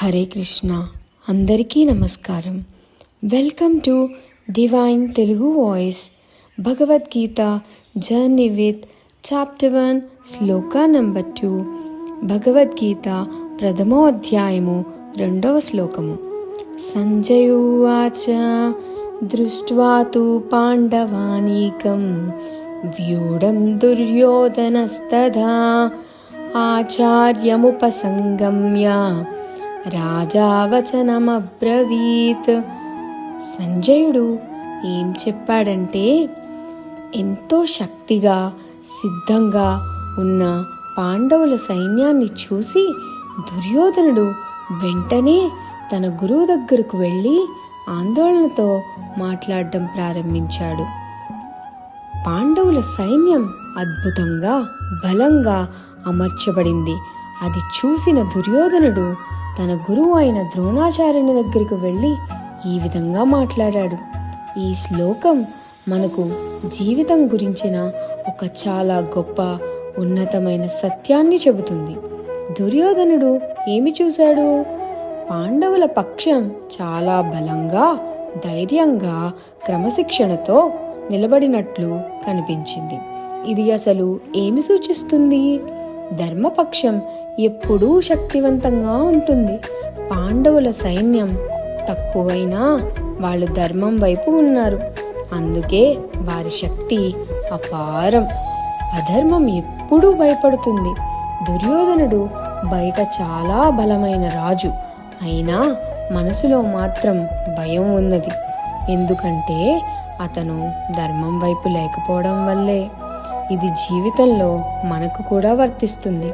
హరే కృష్ణ. అందరికీ నమస్కారం. Welcome to divine Telugu voice Bhagavad Gita journey with chapter one shloka number two. Bhagavad Gita ప్రథమోధ్యాయము రెండవ శ్లోకము. సంజయువాచ దృష్ట్వా తు పాండవానీకం వ్యూఢం దుర్యోధనస్తథా ఆచార్యముపసంగమ్య. రాజావచనమబ్రవీత్. సంజయుడు ఏం చెప్పాడంటే ఎంతో శక్తిగా సిద్ధంగా ఉన్న పాండవుల సైన్యాన్ని చూసి దుర్యోధనుడు వెంటనే తన గురువు దగ్గరకు వెళ్ళి ఆందోళనతో మాట్లాడడం ప్రారంభించాడు. పాండవుల సైన్యం అద్భుతంగా బలంగా అమర్చబడింది. అది చూసిన దుర్యోధనుడు తన గురువు అయిన ద్రోణాచార్యుని దగ్గరికి వెళ్ళి ఈ విధంగా మాట్లాడాడు. ఈ శ్లోకం మనకు జీవితం గురించిన ఒక చాలా గొప్ప ఉన్నతమైన సత్యాన్ని చెబుతుంది. దుర్యోధనుడు ఏమి చూశాడు? పాండవుల పక్షం చాలా బలంగా ధైర్యంగా క్రమశిక్షణతో నిలబడినట్లు కనిపించింది. ఇది అసలు ఏమి సూచిస్తుంది? ధర్మపక్షం ఎప్పుడూ శక్తివంతంగా ఉంటుంది. పాండవుల సైన్యం తక్కువైనా వాళ్ళు ధర్మం వైపు ఉన్నారు. అందుకే వారి శక్తి అపారం. అధర్మం ఎప్పుడూ భయపడుతుంది. దుర్యోధనుడు బయట చాలా బలమైన రాజు. అయినా మనసులో మాత్రం భయం ఉన్నది. ఎందుకంటే అతను ధర్మం వైపు లేకపోవడం వల్లే. ఇది జీవితంలో మనకు కూడా వర్తిస్తుంది.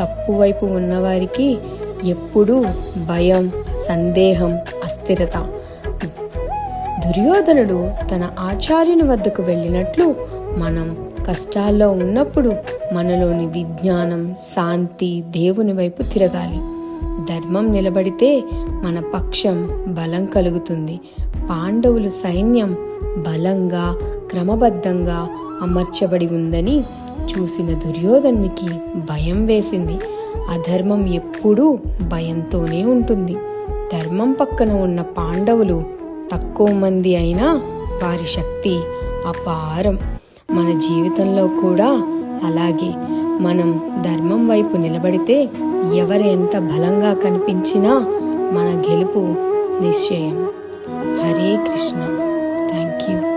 తప్పు వైపు ఉన్నవారికి ఎప్పుడూ భయం సందేహం అస్థిరత. దుర్యోధనుడు తన ఆచార్యుని వద్దకు వెళ్ళినట్లు మనం కష్టాల్లో ఉన్నప్పుడు మనలోని విజ్ఞానం శాంతి దేవుని వైపు తిరగాలి. ధర్మం నిలబడితే మన పక్షం బలం కలుగుతుంది. పాండవులు సైన్యం బలంగా క్రమబద్ధంగా అమర్చబడి ఉందని చూసిన దుర్యోధనునికి భయం వేసింది. అధర్మం ఎప్పుడూ భయంతోనే ఉంటుంది. ధర్మం పక్కన ఉన్న పాండవులు తక్కువ మంది అయినా వారి శక్తి అపారం. మన జీవితంలో కూడా అలాగే. మనం ధర్మం వైపు నిలబడితే ఎవరు ఎంత బలంగా కనిపించినా మన గెలుపు నిశ్చయం. హరే కృష్ణ. Thank you